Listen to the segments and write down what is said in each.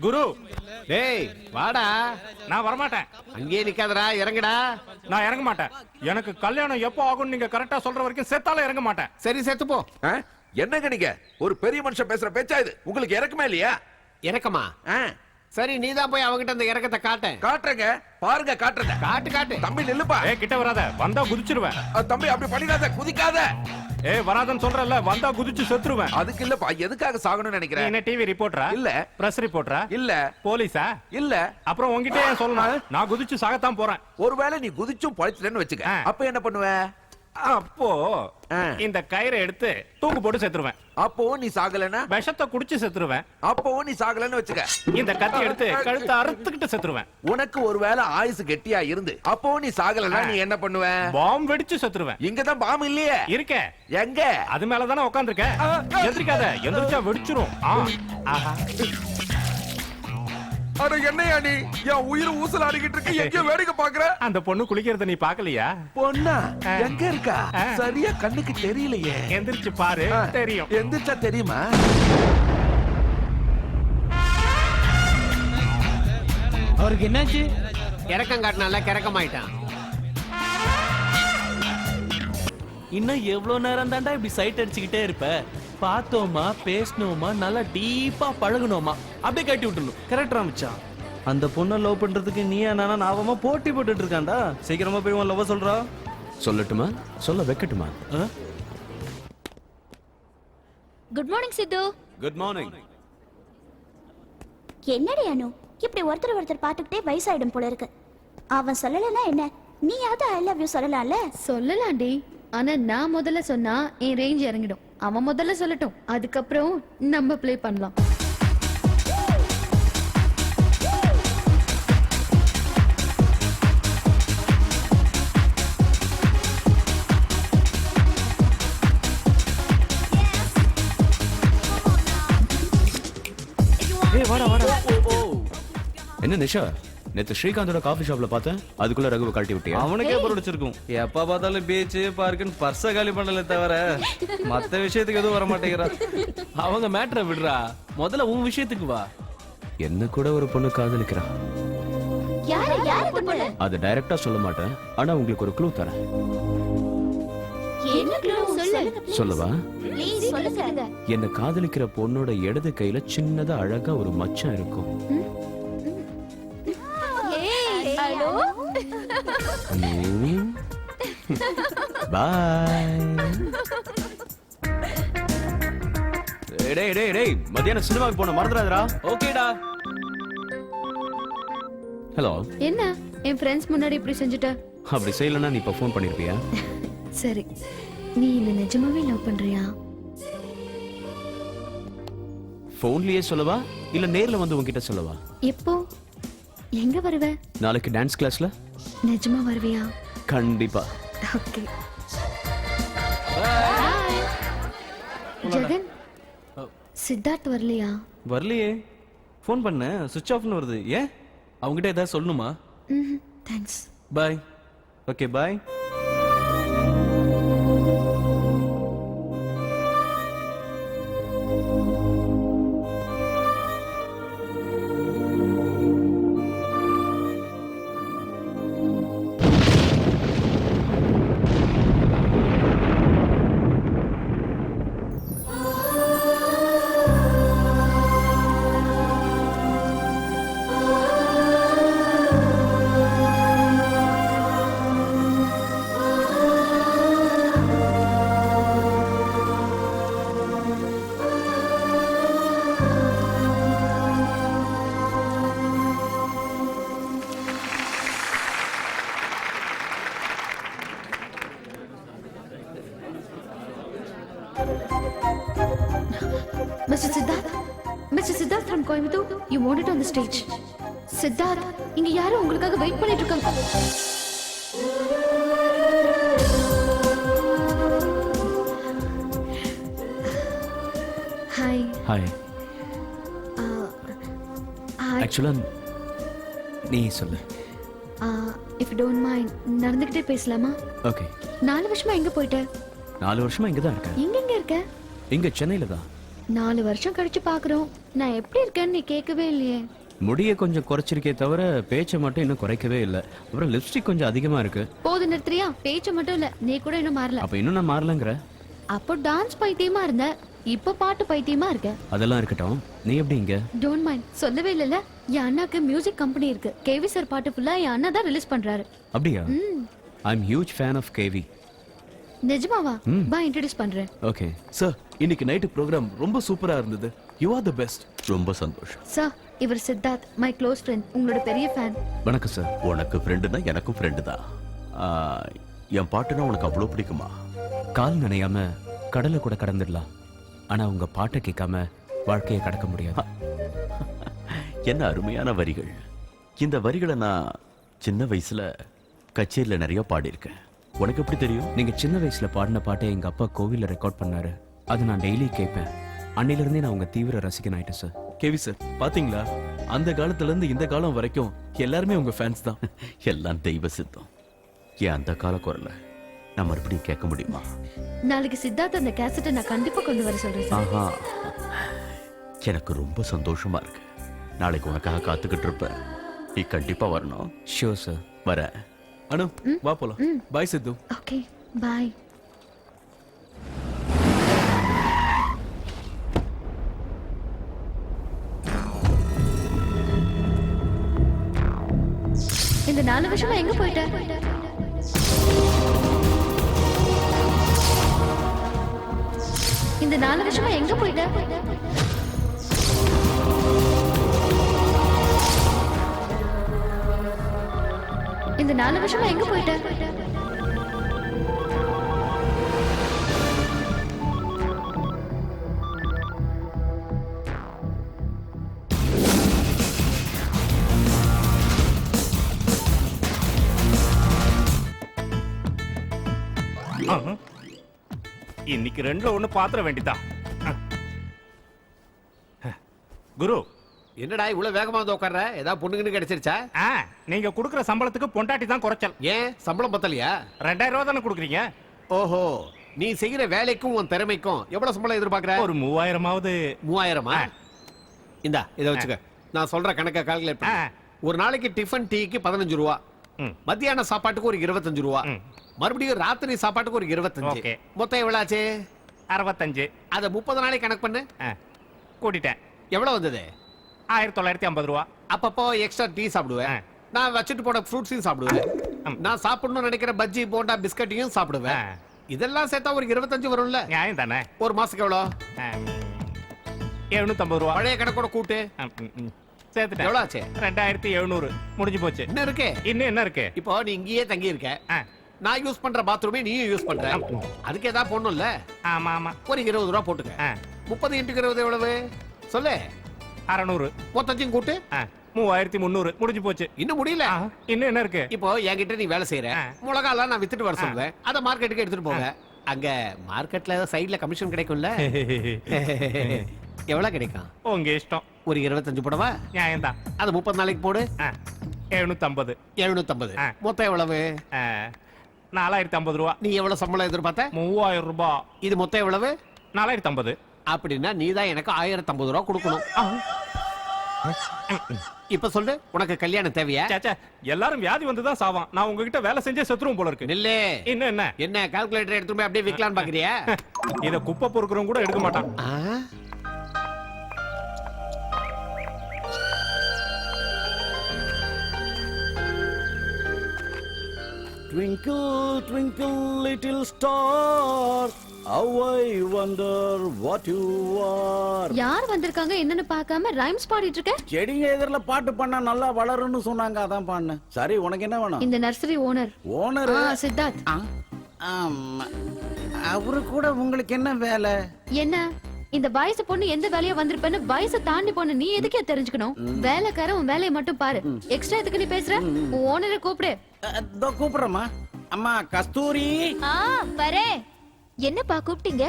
குரு. டேய் வாடா. நான் வரமாட்டேன். அங்கேயே நிக்காதடா இறங்குடா. நான் இறங்க மாட்டேன். எனக்கு கல்யாணம் எப்போ ஆகும் நீங்க கரெக்டா சொல்ற வரைக்கும் செத்தாலும் இறங்க மாட்டேன். சரி செத்து போ. ஆ? என்னங்க நீங்க? ஒரு பெரிய மனுஷன் பேசுற பேச்சா இது? உங்களுக்கு இறக்குமே இல்லையா? இறக்கமா? ஆ, சரி நீ தான் போய் அவகிட்ட அந்த இறக்கத்தை காட்டேன் காட்டுறேங்க. பாருங்க காட்டுறத. காட்டு காட்டு. தம்பி நில்லுப்பா. ஏ கிட்ட வராத. வந்தா குதிச்சிருவேன். தம்பி அப்படி பண்ணிடாத. குதிக்காத. ஏ வராதன்னு சொல்றல வந்தா குதிச்சு செத்துருவேன். அதுக்கு இல்லப்பா எதுக்காக சாகணும்னு நினைக்கிறேன் என்ன டிவி ரிப்போர்ட்டரா இல்ல. பிரஸ் ரிப்போர்ட்டரா இல்ல. போலீஸா? இல்ல. அப்புறம் உன்கிட்ட ஏன் சொல்லணும்? நான் குதிச்சு சாகத்தான் போறேன். ஒருவேளை நீ குதிச்சும் பழைச்சிட்டேன்னு வச்சுக்க. அப்ப என்ன பண்ணுவ? அப்போ. இந்த கயிறை எடுத்து தூக்கு போட்டு செத்துருவேன். அப்போ நீ சாகலனா விஷத்தை குடிச்சு செத்துருவேன். அப்போ நீ சாகலன்னு வச்சுக்க. இந்த கத்தி எடுத்து கழுத்தை அறுத்துக்கிட்டு செத்துருவேன். உனக்கு ஒருவேளை ஆயுசு கெட்டியா இருந்து அப்போ நீ சாகலனா நீ என்ன பண்ணுவ பாம்பு வெடிச்சு செத்துருவேன். இங்கதான் பாம்பு இல்லையே. இருக்கே. எங்க? அது மேல தானே உட்காந்துருக்க எந்திரிக்காத. எந்திரிச்சா வெடிச்சிரும். ஆஹா. அட என்னையா நீ? என் உயிர் ஊசல் ஆடிக்கிட்டு இருக்கு. எங்கேயோ வேடிக்கை பாக்குற அந்த பொண்ணு குளிக்கிறத நீ பாக்கலையா பொண்ணா. எங்க இருக்கா. சரியா கண்ணுக்கு தெரியலையே. எந்திரிச்சு பாரு. தெரியும். எந்திரிச்சா தெரியுமா? அவருக்கு என்னாச்சு? இறக்கம் காட்டினால கிறக்கமாயிட்டான். இன்னும் எவ்வளவு நேரம் தாண்டா இப்படி சைட் அடிச்சுக்கிட்டே இருப்ப? பார்த்தோமா பேசணுமா நல்லா டீப்பா பழகுனோமா அப்படியே கட்டி விட்டுணும் கரெக்டா மச்சான்? அந்த பொண்ணை லவ் பண்றதுக்கு நீ நானா நாவமா போட்டி போட்டுட்டு இருக்கான்டா. சீக்கிரமா போய் உன் லவ் சொல்றா. சொல்லட்டுமா? சொல்ல வைக்கட்டுமா? ஆ? Good morning Siddhu. Good morning என்னடி அனு? இப்படி ஒருத்தர் ஒருத்தர் பார்த்துக்கிட்டே வயசாயிடும் போல இருக்கு. அவன் சொல்லலைன்னா என்ன? நீயாவது ஐ லவ் யூ சொல்லலாம்ல? சொல்லலாம்டி. ஆனா நான் முதல்ல சொன்னா என் ரேஞ்ச் இறங்கிடும். அவன் முதல்ல சொல்லட்டும். அதுக்கப்புறம் நம்ம ப்ளே பண்ணலாம். என்ன நிஷா? நேத்து ஸ்ரீகாந்தோட காஃபி ஷாப்ல பார்த்தேன். அதுக்குள்ள ரகுவை கழட்டி விட்டியா? அவனுக்கே பொருள் வச்சிருக்கும். எப்ப பார்த்தாலும் பீச் பார்க்குன்னு பர்ஸ காலி பண்ணல தவிர மத்த விஷயத்துக்கு எதுவும் வர மாட்டேங்கிறா அவங்க மேட்ரை விடுறா. முதல்ல உன் விஷயத்துக்கு வா. என்ன கூட ஒரு பொண்ணு காதலிக்கிறா. யாரு யாரு இந்த பொண்ணு? அதை டைரக்டா சொல்ல மாட்டேன். ஆனா உங்களுக்கு ஒரு க்ளூ தரேன். சொல்லவா? என்ன காதலிக்கிற பொண்ணோட இடது கையில சின்னதா அழகா ஒரு மச்சம் இருக்கும். பாய் டேய் டேய் டேய் மத்தியானம் சினிமாவுக்கு போன மறந்துடாதடா. ஓகேடா. ஹலோ என்ன? என் ஃப்ரெண்ட்ஸ் முன்னாடி இப்படி செஞ்சுட்ட? அப்படி செய்யலன்னா நீ இப்ப ஃபோன் பண்ணிருப்பியா? சரி. நீ என்ன நிஜமாவே லவ் பண்றியா? ஃபோன்லயே சொல்லவா? இல்ல நேர்ல வந்து உன்கிட்ட சொல்லவா? எப்போ? எங்க வருவ? நாளைக்கு டான்ஸ் கிளாஸ்ல நிஜமா வருவியா? கண்டிப்பா. ஓகே. ஜெகன் சித்தார்த் வரலையா? வரலையே. ஃபோன் பண்ண. சுவிட்ச் ஆஃப்னு வருது. ஏன்? அவங்ககிட்ட ஏதாவது சொல்லணுமா? ம் thanks bye okay bye Coimbatore you wanted on the stage Siddharth இங்க யாரும் உங்களுக்காக வெயிட் பண்ணிட்டு இருக்காங்க. ஹாய் ஹாய் ஆக்சுவலா நீ சொல்லு. இஃப் டோன்ட் மைண்ட் நடந்துக்கிட்டே பேசலாமா? ஓகே நாலு வருஷமா எங்க போயிட்ட? நாலு வருஷமா இங்க தான் இருக்கேன். எங்க எங்க இருக்க? இங்க சென்னையில தான். நாலு வருஷம் கழிச்சு பாக்குறோம். நான் எப்படி இருக்கேன்னு நீ கேட்கவே இல்லையே. முடிய கொஞ்சம் குறைச்சிருக்கே தவிர பேச்சை மட்டும் இன்னும் குறைக்கவே இல்லை. அப்புறம் லிப்ஸ்டிக் கொஞ்சம் அதிகமா இருக்கு. போது நிறுத்துறியா? பேச்சு மட்டும் இல்ல நீ கூட இன்னும் மாறல. அப்ப இன்னும் நான் மாறலங்கிற? அப்போ டான்ஸ் பைத்தியமா இருந்த? இப்போ பாட்டு பைத்தியமா இருக்க? அதெல்லாம் இருக்கட்டும். நீ எப்படி இங்க? டோன்ட் மைண்ட் சொல்லவே இல்லைல்ல என் அண்ணாக்கு மியூசிக் கம்பெனி இருக்கு. கேவி சார் பாட்டு ஃபுல்லா என் அண்ணா தான் ரிலீஸ் பண்றாரு. அப்படியா? I am huge fan of KV நிஜமாவா? பா இன்ட்ரடியூஸ் பண்றேன். ஓகே. சார் இன்னைக்கு நைட்டு ப்ரோக்ராம் ரொம்ப சூப்பரா இருந்தது. யூ ஆர் த பெஸ்ட் ரொம்ப சந்தோஷம். சார் இவர் சித்தார்த் மை க்ளோஸ் ஃப்ரெண்ட் உங்களோட பெரிய ஃபேன் வணக்கம் சார் உனக்கு ஃப்ரெண்டுனா எனக்கும் ஃப்ரெண்டு தான். என் பாட்டுனா உனக்கு அவ்வளோ பிடிக்குமா? கால் நனையாம கடலை கூட கடந்துடலாம். ஆனா உங்க பாட்டை கேட்காம வாழ்க்கையை கடக்க முடியாது. என்ன அருமையான வரிகள். இந்த வரிகளை நான் சின்ன வயசுல கச்சேரியில் நிறைய பாடியிருக்கேன். உனக்கு எப்படி தெரியும்? நீங்க சின்ன வயசுல பாடின பாட்டை எங்க அப்பா கோவில்ல ரெக்கார்ட் பண்ணாரு. அது நான் டெய்லி கேட்பேன். அன்னையில இருந்தே நான் உங்க தீவிர ரசிகன் ஆயிட்டேன் சார் கேவி சார் பாத்தீங்களா? அந்த காலத்துல இருந்து இந்த காலம் வரைக்கும் எல்லாருமே உங்க ஃபேன்ஸ் தான். எல்லாம் தெய்வ சித்தம். ஏன் அந்த கால குரலை நான் மறுபடியும் கேட்க முடியுமா? நாளைக்கு சித்தார்த் அந்த கேசட்டை நான் கண்டிப்பா கொண்டு வர சொல்றேன் சார் ஆஹா. எனக்கு ரொம்ப சந்தோஷமா இருக்கு. நாளைக்கு உனக்காக காத்துக்கிட்டு இருப்பேன். நீ கண்டிப்பா வரணும். ஷியோர் சார் வர அனு வா போலாம். பாய் சித்து. ஓகே பாய் இந்த நாலு வருஷமா எங்க போயிட்ட? இந்த நாலு வருஷமா எங்க போயிட்ட? இந்த நாலு வருஷமா எங்க போயிட்ட? இன்னைக்கு ரெண்டுல ஒண்ணு பாத்திர வேண்டிதான். குரு என்னடா இவ்வளவு வேகமா வந்து உட்கார்ற? ஏதாவது பொண்ணுங்கன்னு கிடைச்சிருச்சா? ஆ நீங்க குடுக்குற சம்பளத்துக்கு பொண்டாட்டி தான் குறைச்சல். ஏன்? சம்பளம் பத்தலையா? ரெண்டாயிரம் ரூபா தானே கொடுக்குறீங்க? ஓஹோ நீ செய்யற வேலைக்கும் உன் திறமைக்கும் எவ்வளவு சம்பளம் எதிர்பார்க்கற? ஒரு மூவாயிரமாவது. மூவாயிரமா? ஆ. இந்தா இதை வச்சுக்க. நான் சொல்ற கணக்கை கால்குலேட் பண்ணு. ஆ. ஒரு நாளைக்கு டிஃபன் டீக்கு பதினஞ்சு ரூபா. ம். மத்தியான சாப்பாட்டுக்கு ஒரு இருபத்தஞ்சு ரூபா. ம். மறுபடியும் ராத்திரி சாப்பாட்டுக்கு ஒரு இருபத்தஞ்சு. மொத்தம் எவ்வளவு ஆச்சு? அறுபத்தஞ்சு. அத முப்பது நாளைக்கு கணக்கு பண்ணு. ஆ, கூட்டிட்டேன். எவ்வளவு வந்தது? ஆயிரத்தி தொள்ளாயிரத்தி ஐம்பது ரூபா. அப்பப்போ எக்ஸ்ட்ரா டீ சாப்பிடுவேன். நான் வச்சுட்டு போன ஃப்ரூட்ஸையும் சாப்பிடுவேன். நான் சாப்பிடணும்னு நினைக்கிற பஜ்ஜி போண்டா பிஸ்கட்டையும் சாப்பிடுவேன். இதெல்லாம் சேர்த்தா ஒரு இருபத்தஞ்சு வரும்ல? நியாயம் தானே? ஒரு மாசத்துக்கு எவ்வளோ? எழுநூத்தம்பது ரூபா. பழைய கணக்கோட கூட்டு. சேர்த்துட்டேன். எவ்வளவு ஆச்சு? ரெண்டாயிரத்தி எழுநூறு. முடிஞ்சு போச்சு. என்ன இருக்கு. இன்னும் என்ன இருக்கு? இப்போ நீ இங்கேயே தங்கி இருக்க நான் யூஸ் பண்ற பாத்ரூமே நீயும் யூஸ் பண்ற. அதுக்கு ஏதாவது போடணும்ல? ஆமா ஆமா ஒரு இருபது ரூபா போட்டுக்க. முப்பது இன்ட்டுக்கு இருபது எவ்வளவு? சொல்லு. அறநூறு. மொத்தத்தையும் கூட்டு? மூவாயிரத்தி முந்நூறு. முடிஞ்சு போச்சு. இன்னும் முடியல? இன்னும் என்ன இருக்கு? இப்போ என்கிட்ட நீ வேலை செய்யற. மிளகாலாம் நான் வித்துட்டு வர சொல்லுவேன். அத மார்க்கெட்டுக்கு எடுத்துட்டு போக அங்க மார்க்கெட்ல சைடுல கமிஷன் கிடைக்கும்ல? எவ்வளவு கிடைக்கும்? உங்க இஷ்டம். ஒரு இருபத்தஞ்சு புடவா? நியாயம்தான். அது முப்பது நாளைக்கு போடு. எழுநூத்தம்பது. எழுநூத்தம்பது. மொத்தம் எவ்வளவு? நாலாயிரத்தி ஐம்பது ரூபா. நீ எவ்வளவு சம்பளம் எதிர்பார்த்த? மூவாயிரம் ரூபாய் இது மொத்தம் எவ்வளவு? நாலாயிரத்தி ஐம்பது. அப்படின்னா நீ தான் எனக்கு ஆயிரத்தி ஐம்பது ரூபா கொடுக்கணும். இப்ப சொல்லு உனக்கு கல்யாணம் தேவையா? சேச்சே எல்லாரும் வியாதி வந்துதான் சாவான். நான் உங்ககிட்ட வேலை செஞ்சே செத்துருவோம் போல இருக்கு. நில்லு. இன்னும் என்ன? என்ன கால்குலேட்டர் எடுத்துட்டு போய் அப்படியே விக்கலான்னு பாக்குறியா? இத குப்பை பொறுக்கிறவங்க கூட எடுக்க மாட்டான்? Twinkle, twinkle, little star, how I wonder what you are. யார் வந்திருக்காங்க? என்னன்னு பார்க்காம ரைம்ஸ் பாடிட்டு இருக்க செடிங்க எதிரில் பாட்டு பண்ணா நல்லா வளரும்னு சொன்னாங்க. அதான் பாடினேன் சரி உனக்கு என்ன வேணும்? இந்த நர்சரி ஓனர் ஓனர் ஆ சித்தார்த். அவரு கூட உங்களுக்கு என்ன வேலை? என்ன? இந்த வயசு பொண்ணு எந்த வேலையா வந்திருப்பேன்னு வயசை தாண்டி போன நீ எதுக்கே தெரிஞ்சுக்கணும்? வேலைக்கார உன் வேலையை மட்டும் பாரு. எக்ஸ்ட்ரா எதுக்கு நீ பேசுற? உன் ஓனரை கூப்பிடு. இதோ கூப்பிடுறேம்மா. அம்மா கஸ்தூரி. ஆ வரேன். என்னப்பா கூப்பிட்டீங்க?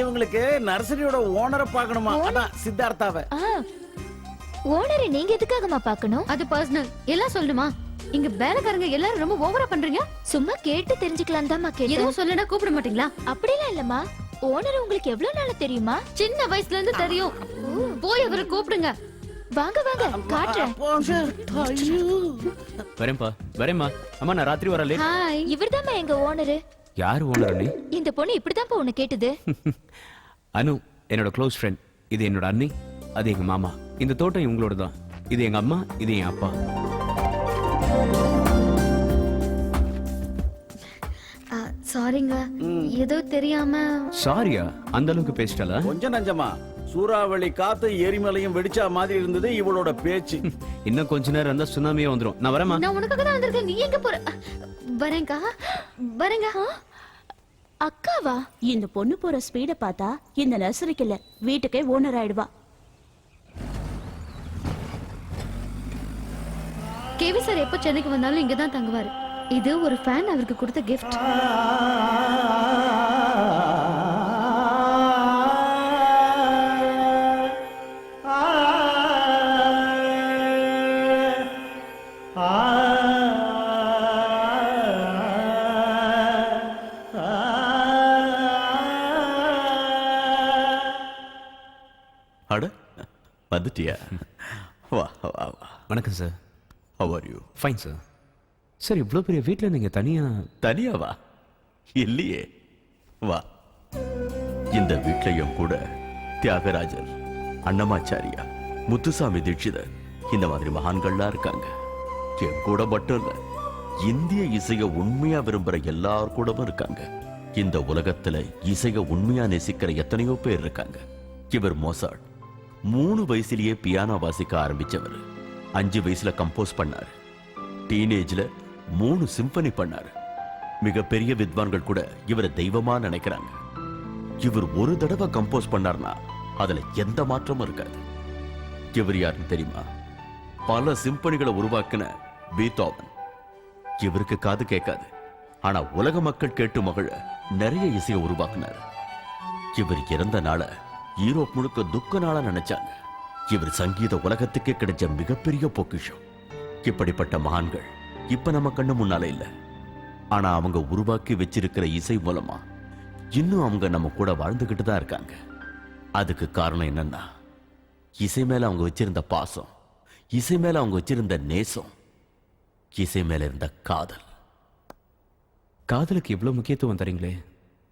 இவங்களுக்கு நர்சரியோட ஓனரை பார்க்கணுமா? அதான் சித்தார்த்தாவை. ஓனரை நீங்க எதுக்காகமா பார்க்கணும்? அது பர்சனல் எல்லாம் சொல்லுமா இங்க வேலைக்காரங்க எல்லாரும் ரொம்ப ஓவரா பண்றீங்க. சும்மா கேட்டு தெரிஞ்சுக்கலாம் தான்மா கேட்டேன். எதுவும் சொல்லனா கூப்பிட மாட்டீங்களா? அப்படிலாம் இல்லம்மா. ஓனர் உங்களுக்கு எவ்வளவு நாளா தெரியுமா? சின்ன வயசுல இருந்து தெரியும். போய் அவரை கூப்பிடுங்க. வாங்க வாங்க காட்டுறேன். வரேன்ப்பா வரேம்மா அம்மா நான் ராத்திரி வர லேட். இவர்தாம்மா எங்க ஓனரு? யார் ஓனர் அண்ணி? இந்த பொண்ணு இப்படிதான்ப்பா உன்னை கேட்டது. அனு என்னோட க்ளோஸ் ஃப்ரெண்ட் இது என்னோட அண்ணி அது எங்க மாமா. இந்த தோட்டம் இவங்களோட தான் இது எங்க அம்மா இது என் அப்பா. சாரிங்க ஏதோ தெரியாம. சாரியா அந்த அளவுக்கு பேசிட்டாளா? கொஞ்சம் நஞ்சமா. சூறாவளி காத்து எரிமலையும் வெடிச்சா மாதிரி இருந்தது இவளோட பேச்சு. இன்னும் கொஞ்ச நேரம் இருந்தா சுனாமியே வந்துரும். நான் வரேம்மா. நான் உனக்காக தான் வந்திருக்கேன். நீ எங்க போற? வரேங்கா வரேங்க. அக்காவா? இந்த பொண்ணு போற ஸ்பீட பார்த்தா இந்த நர்சரிக்கு இல்ல வீட்டுக்கே ஓனர் ஆயிடுவா. கேவி சார் எப்போ சென்னைக்கு வந்தாலும் இங்க தான் தங்குவாரு. இது ஒரு ஃபேன் அவருக்கு கொடுத்த கிஃப்ட் வந்துட்டியா வா வா வா. வணக்கம் sir how are you fine sir sir இவ்வளோ பெரிய வீட்டில் நீங்க தனியா தனியா வா இல்லையே. வா. இந்த வீட்லயும் கூட தியாகராஜர் அன்னமாச்சாரியா முத்துசாமி தீட்சிதர் இந்த மாதிரி மகான்கள்லாம் இருக்காங்க. என் கூட மட்டும் இல்ல இந்திய இசைய உண்மையா விரும்புற எல்லார் கூடவும் இருக்காங்க. இந்த உலகத்துல இசைய உண்மையா நேசிக்கிற எத்தனையோ பேர் இருக்காங்க. இவர் மோசாட் மூணு வயசுலயே பியானோ வாசிக்க ஆரம்பிச்சவர். அஞ்சு வயசுல கம்போஸ் பண்ணாரு. டீனேஜ்ல மூணு சிம்பனி பண்ணாரு. மிகப்பெரிய வித்வான்கள் கூட இவரை தெய்வமா நினைக்கிறாங்க. இவர் ஒரு தடவை கம்போஸ் பண்ணார்னா அதுல எந்த மாற்றமும் இருக்காது. இவர் யாருன்னு தெரியுமா? பல சிம்பனிகளை உருவாக்கின பீத்தோவன். இவருக்கு காது கேட்காது. ஆனா உலக மக்கள் கேட்டு மகிழ நிறைய இசையை உருவாக்குனார். இவர் இறந்த நாள யூரோப் முழுக்க துக்க நாளா நினைச்சாங்க. இவர் சங்கீத உலகத்துக்கே கிடைச்ச மிகப்பெரிய பொக்கிஷம். இப்படிப்பட்ட மகான்கள் இப்ப நம்ம கண்ணு முன்னால இல்ல. ஆனா அவங்க உருவாக்கி வச்சிருக்கிற இசை மூலமா இன்னும் அவங்க நம்ம கூட வாழ்ந்துகிட்டு தான் இருக்காங்க. அதுக்கு காரணம் என்னன்னா இசை மேல அவங்க வச்சிருந்த பாசம் இசை மேல அவங்க வச்சிருந்த நேசம் இசை மேல இருந்த காதல். காதலுக்கு இவ்வளோ முக்கியத்துவம் தரீங்களே.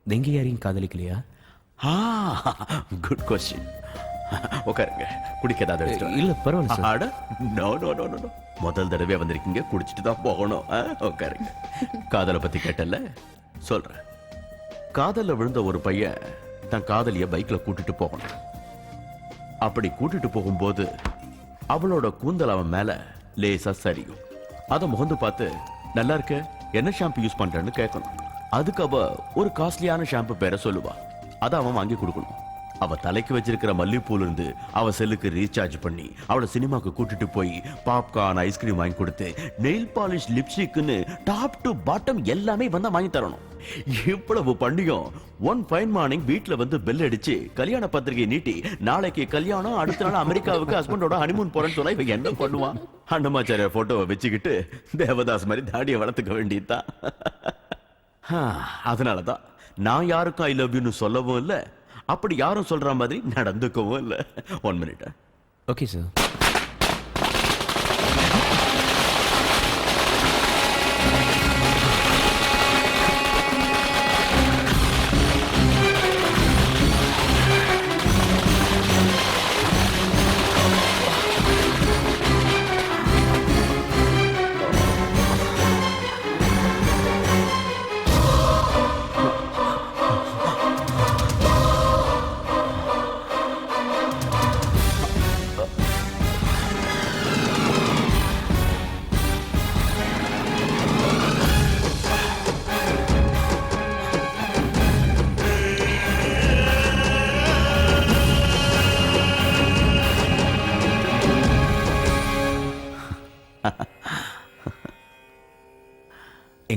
நீங்க யாரையும் காதலிக்கலையா? குட் கொஸ்டின் உட்காருங்க குடிக்க ஏதாவது எடுத்துட்டு. இல்ல பரவாயில்ல சார் அட நோ நோ நோ நோ முதல் தடவை வந்திருக்கீங்க குடிச்சிட்டு தான் போகணும்? உட்காருங்க காதலை பத்தி கேட்டல சொல்றேன் காதல்ல விழுந்த ஒரு பையன் தன் காதலிய பைக்ல கூட்டிட்டு போகணும் அப்படி கூட்டிட்டு போகும்போது அவளோட கூந்தல் அவன் மேல லேசா சரியும் அதை முகந்து பார்த்து நல்லா இருக்க என்ன ஷாம்பு யூஸ் பண்றேன்னு கேட்கணும் அதுக்கு அவ ஒரு காஸ்ட்லியான ஷாம்பு பேரை சொல்லுவா அதை அவன் வாங்கி கொடுக்கணும். அவ தலைக்கு வச்சிருக்கிற மல்லிப்பூல இருந்து அவ செல்லுக்கு ரீசார்ஜ் பண்ணி அவளை சினிமாக்கு கூட்டிட்டு போய் பாப்கார்ன் ஐஸ்கிரீம் வாங்கி கொடுத்து நெயில் பாலிஷ் லிப்ஸ்டிக்னு டாப் டு பாட்டம் எல்லாமே வந்தா வாங்கி தரணும். இவ்வளவு பண்ணியும் ஒன் ஃபைன் மார்னிங் வீட்டுல வந்து பெல் அடிச்சு கல்யாண பத்திரிகை நீட்டி நாளைக்கு கல்யாணம் அடுத்த நாள் அமெரிக்காவுக்கு ஹஸ்பண்டோட ஹனிமூன் போறேன்னு சொன்னா இவன் என்ன பண்ணுவான்? அண்ணமாச்சாரிய போட்டோவை வச்சுக்கிட்டு தேவதாஸ் மாதிரி தாடியை வளர்த்துக்க வேண்டியதுதான். அதனாலதான். நான் யாருக்கும் ஐ லவ் யூன்னு சொல்லவும் இல்லை. அப்படி யாரும் சொல்ற மாதிரி நடந்துக்கவும் இல்லை. ஒன் மினிட் ஓகே சார்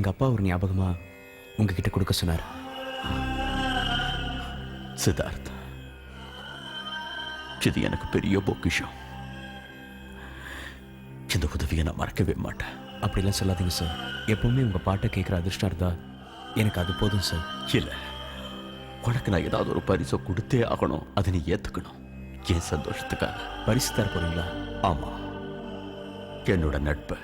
எங்கள் அப்பா ஒரு ஞாபகமா உங்ககிட்ட கொடுக்க சொன்னார். சித்தார்த் இது எனக்கு பெரிய பொக்கிஷம். இந்த உதவியை நான் மறக்கவே மாட்டேன். அப்படிலாம் சொல்லாதீங்க சார் எப்பவுமே உங்க பாட்டை கேட்குற அதிர்ஷ்டம் இருந்தா எனக்கு அது போதும் சார் இல்லை உனக்கு நான் ஏதாவது ஒரு பரிசை கொடுத்தே ஆகணும். அதை நீ ஏற்றுக்கணும் என் சந்தோஷத்துக்காக. பரிசு தர போறீங்களா? ஆமாம் என்னோட நட்பு.